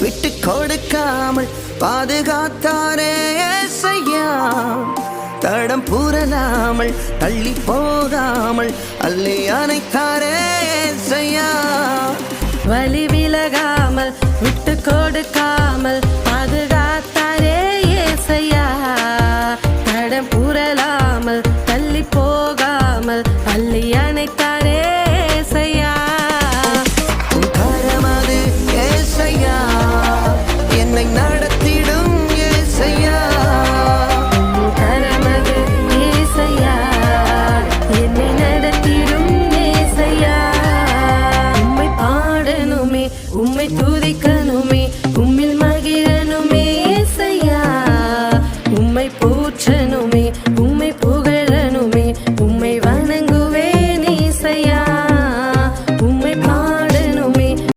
விட்டு கொடுக்காமல் பாதுகாத்தாரே ஏசையா. தடம் புரளாமல் தள்ளி போகாமல் அள்ளி அணைத்தாரே செய்யா வழி விலகாமல் விட்டு கொடுக்காமல் பாதுகாத்தாரே ஏசையா. தடம் புரளாமல் தள்ளி போகாமல் அள்ளி அணைத்தாரே உம்மை துதிக்கணுமே உம்மில் மகிழனுமே இசையா உம்மை போற்றணும்.